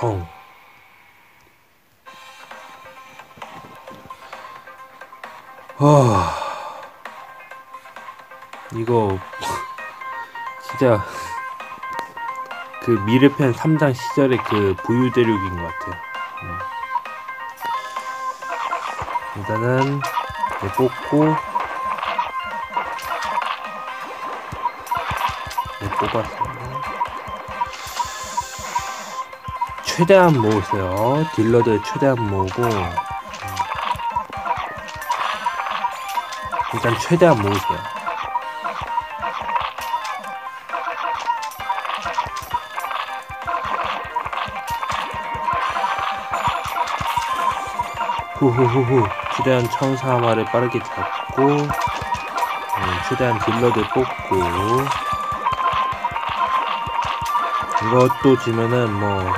텅. 아 이거 진짜 그 미래편 3장 시절의 그 부유 대륙인 것 같아요. 음. 일단은 네, 뽑고 네, 뽑았어 최대한 모으세요. 딜러들 최대한 모으고 음. 일단 최대한 모으세요. 후후후후 최대한 천사 마를 빠르게 잡고 음, 최대한 딜러들 뽑고 이것도 지면은 뭐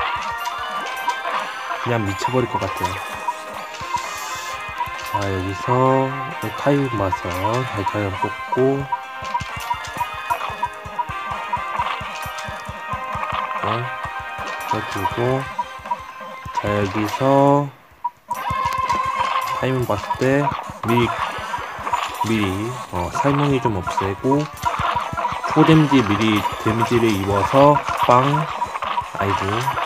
그냥 미쳐버릴 것 같아요. 자 여기서 타임 마서 발타임 뽑고. 어, 해주고 자 여기서 타이밍 봤을 때 미리 미리 어, 살몽이 좀 없애고 초데미지 미리 데미지를 입어서 빵 아이고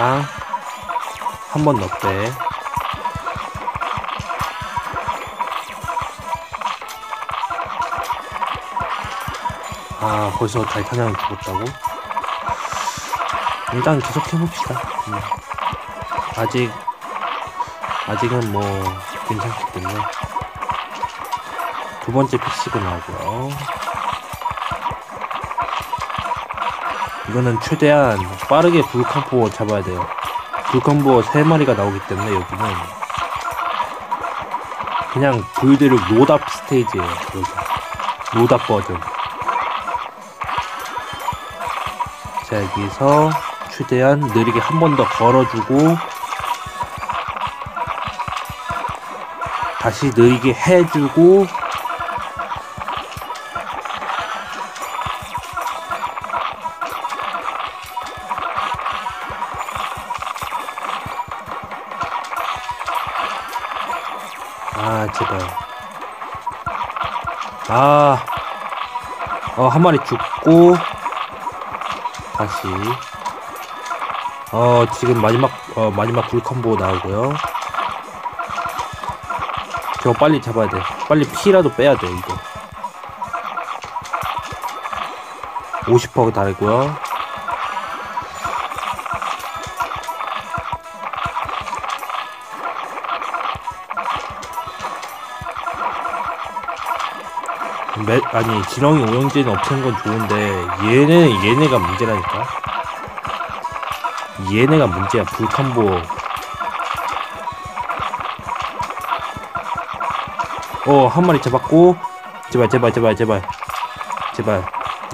빵한번 넣었대 아 벌써 달타냥 죽었다고? 일단 계속 해봅시다. 음. 아직 아직은 뭐 괜찮기 때문에 두 번째 픽식은 나오고요. 이거는 최대한 빠르게 불컴포 잡아야 돼요. 불컴보 세 마리가 나오기 때문에 여기는 그냥 불대륙 노답 스테이지예요. 여기 노답 버전. 자 여기서 최대한 느리게 한 번 더 걸어주고 다시 느리게 해주고 한 마리 죽고 다시. 어 지금 마지막 어 마지막 불컴보 나오고요. 저거 빨리 잡아야 돼. 빨리 피라도 빼야 돼 이거. 50% 달고요 매, 아니 지렁이 오형제는 없앤 건 좋은데 얘는 얘네가 문제라니까? 얘네가 문제야 불컴보. 어 한 마리 잡았고 제발 제발 제발 제발. 제발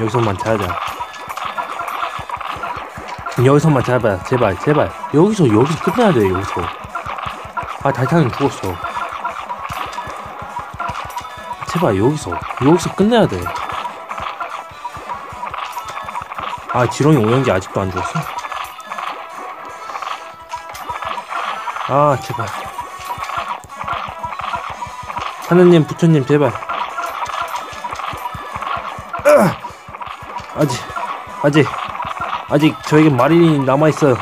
여기서만 찾아자. 여기서만 잡아 제발 제발. 여기서 여기서 끝내야 돼 여기서. 아 달타는 죽었어 제발 여기서 여기서 끝내야 돼. 아 지렁이 오연기 아직도 안 죽었어? 아 제발. 하느님 부처님 제발. 으아! 아직 아직 아직 저에게 마린이 남아 있어요.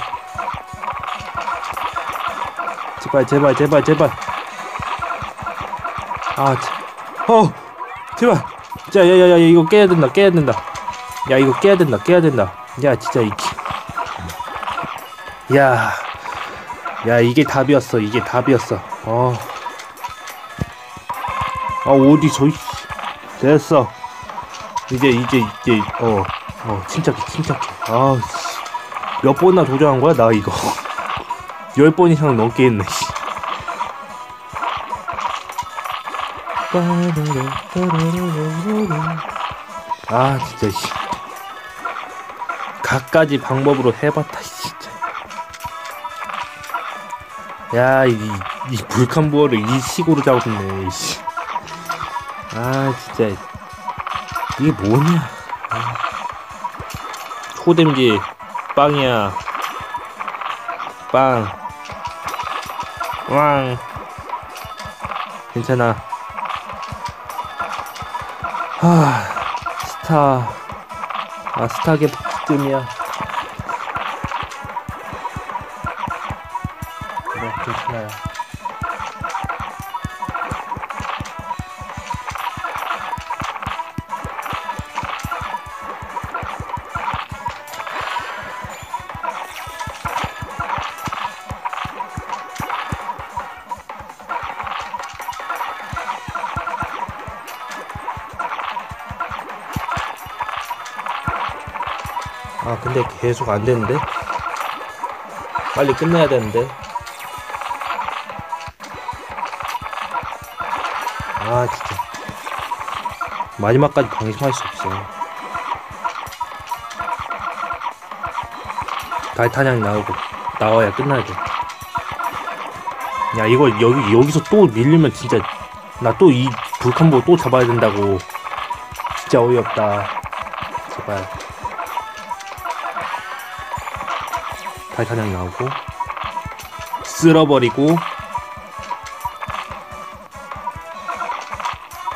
제발 제발 제발 제발. 아. 제... 어 제발. 자 야야야 이거 깨야 된다 깨야 된다. 야 이거 깨야 된다 깨야 된다. 야 진짜 이게 야 야 이게 답이었어 이게 답이었어. 어. 아, 어디서, 됐어. 이제, 이제, 이제, 어, 어, 침착해, 침착해. 아, 몇 번이나 도전한 거야, 나 이거. 열 번 이상 넘게 했네, 아 진짜 씨. 각가지 방법으로 해봤다 진짜 야이 이 불칸 부어를 이 식으로 잡았네 씨. 아 진짜 이게 뭐냐 아. 초댐지 빵이야 빵 왕. 괜찮아. 하, 스타. 아, 스타게 쯤이야. 그래, 괜찮아요. 아 근데 계속 안 되는데? 빨리 끝내야 되는데. 아 진짜. 마지막까지 방심할 수 없어. 달타냥 나오고 나와야 끝나야 돼야 이거 여기 여기서 또 밀리면 진짜 나 또 이 불칸보 또 잡아야 된다고. 진짜 어이없다. 제발 달타냥 나오고 쓸어버리고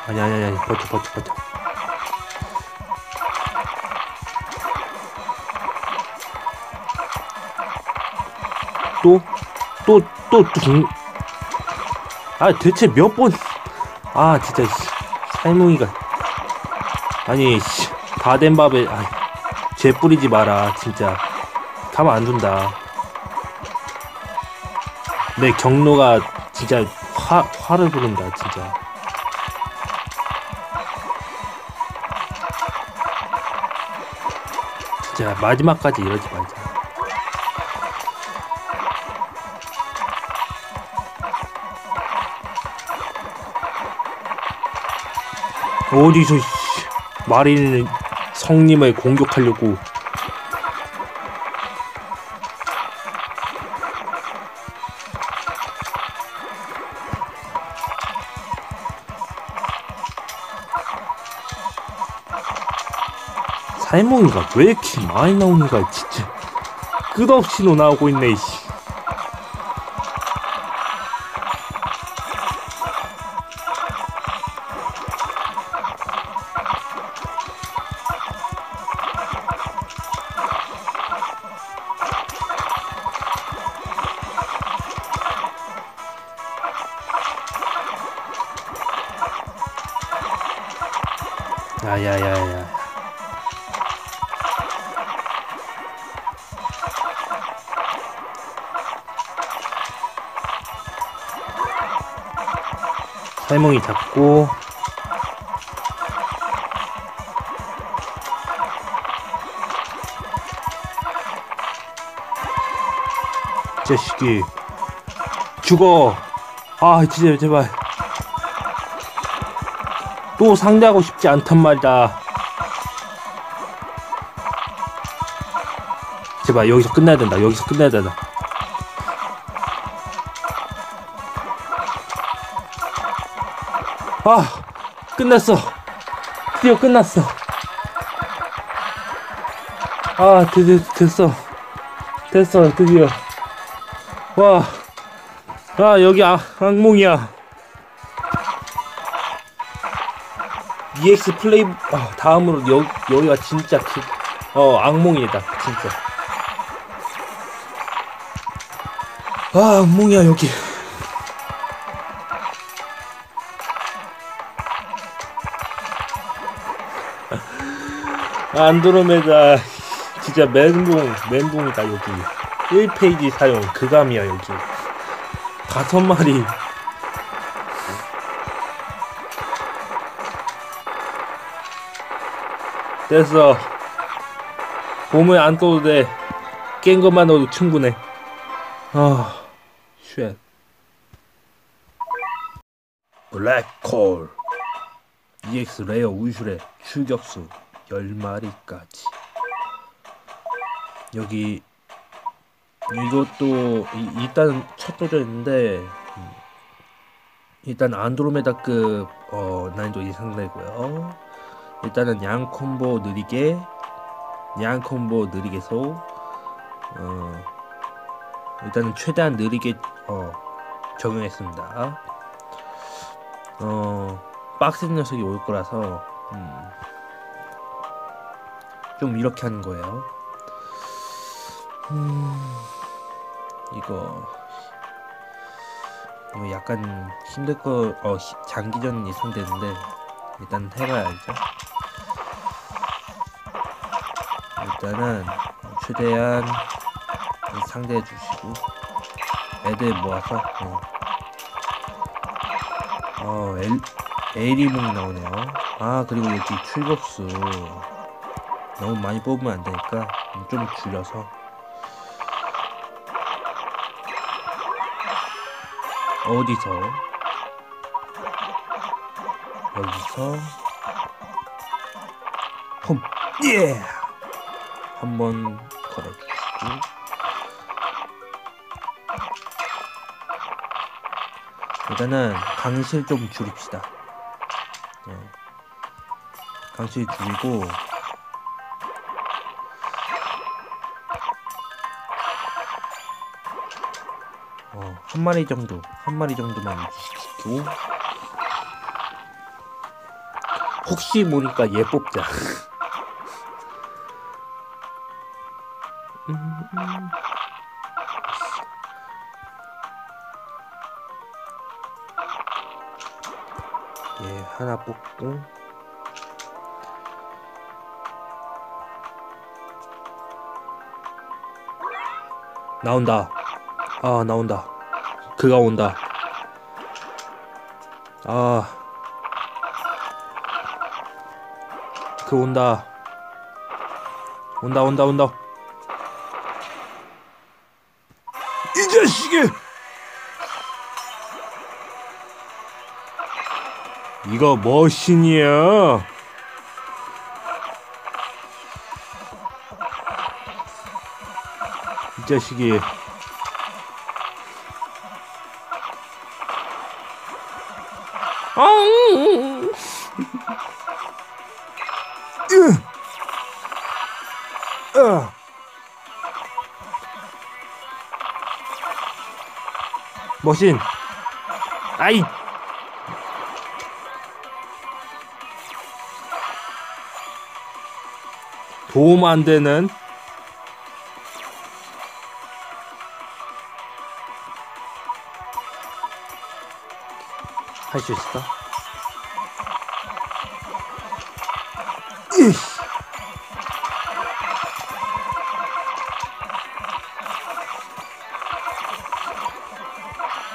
아니 아니 아니 버텨 버텨 버텨. 또 또또아 대체 몇 번 아 진짜 살뭉이가. 아니 다된 밥에 아, 재 뿌리지 마라 진짜 가만 안 둔다. 내 경로가 진짜 화, 화를 부른다, 진짜. 진짜 마지막까지 이러지 말자. 어디서 마린 성님을 공격하려고 살몽이가 왜 이렇게 많이 나오는가 진짜 끝없이 너 나오고 있네 씨. 야야야야 살멍이 잡고. 자식이. 죽어. 아 진짜 제발. 또 상대하고 싶지 않단 말이다. 제발 여기서 끝내야 된다. 여기서 끝내야 된다 아 끝났어. 드디어 끝났어. 아 드디어 됐어. 됐어 드디어. 와 아, 여기 아, 악몽이야. EX 플레이 아, 다음으로 여, 여기가 진짜 그, 어 악몽이다 진짜. 아 악몽이야 여기 안드로메다 진짜 멘붕 멘붕이다 여기. 1페이지 사용 그감이야 여기. 다섯 마리. 됐어. 봄을 안 떠도 돼깬 것만 넣어도 충분해. 아 쉣. 블랙콜 EX 레어 우슈의 추격수 10마리까지. 여기 이것도 이, 일단 첫 도전인데 음, 일단 안드로메다급 어, 난이도 이상되고요. 일단은 양 콤보 느리게 양 콤보 느리게 소 어, 일단은 최대한 느리게 어, 적용했습니다. 어, 빡센 녀석이 올 거라서 음, 좀 이렇게 하는 거예요 음, 이거 이거 약간 힘들 거, 어, 히- 장기전 예상되는데, 일단 해봐야죠. 일단은, 최대한 상대해 주시고, 애들 모아서, 어, 어 엘, 에이리몽 나오네요. 아, 그리고 여기 출격수. 너무 많이 뽑으면 안 되니까, 좀 줄여서, 어디서? 여기서? 홈! 예! 한번 걸어주시고. 일단은 강실 좀 줄입시다. 어. 강실 줄이고 한 마리 정도, 한 마리 정도만 유지시키고 혹시 모르니까 얘 뽑자. 음, 음. 얘 하나 뽑고 나온다. 아 나온다 그가 온다. 아 그 온다. 온다 온다 온다. 이 자식이! 이거 머신이야. 이 자식이 으. 머신. 아이. 도움 안 되는 할 수 있을까?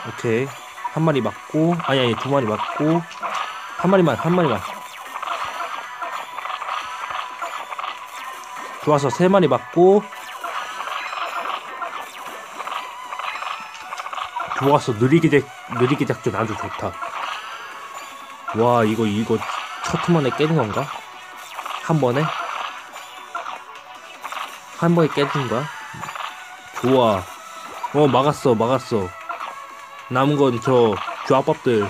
오케이. 한 마리 맞고 아니 아니 두 마리 맞고 한 마리만 한 마리만. 좋아서 세 마리 맞고 좋았어 느리게 작 느리게 작전 아주 좋다 와 이거 이거 첫 턴만에 깨는 건가? 한 번에? 한 번에 깨진 거야? 좋아. 어 막았어 막았어. 남은 건저 좌밥들.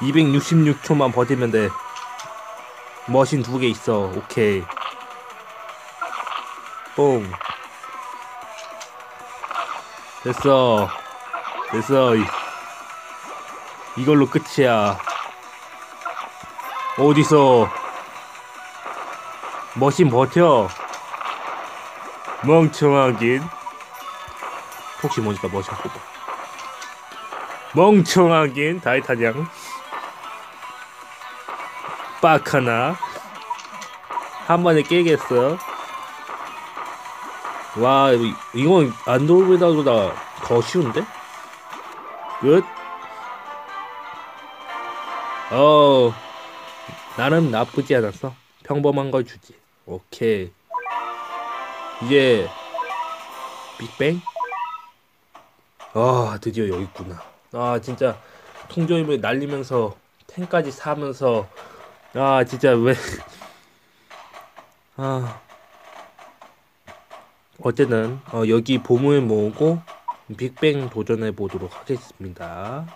(266초만) 버티면 돼. 머신 두 개 있어. 오케이. 뽕 됐어. 됐어. 이- 이걸로 끝이야. 어디서? 머신 버텨. 멍청하긴. 혹시 모르니까 머신 뽑아 멍청하긴 다이타냥 빡 하나. 한 번에 깨겠어 와 이- 이건 안드로메다보다 더 쉬운데? 끝? 어 나름 나쁘지 않았어 평범한 걸 주지 오케이 이제 빅뱅? 아 드디어 여기 있구나 아 진짜 통조림을 날리면서 탱까지 사면서 아 진짜 왜 아. 어쨌든 어, 여기 보물 모으고 빅뱅 도전해 보도록 하겠습니다.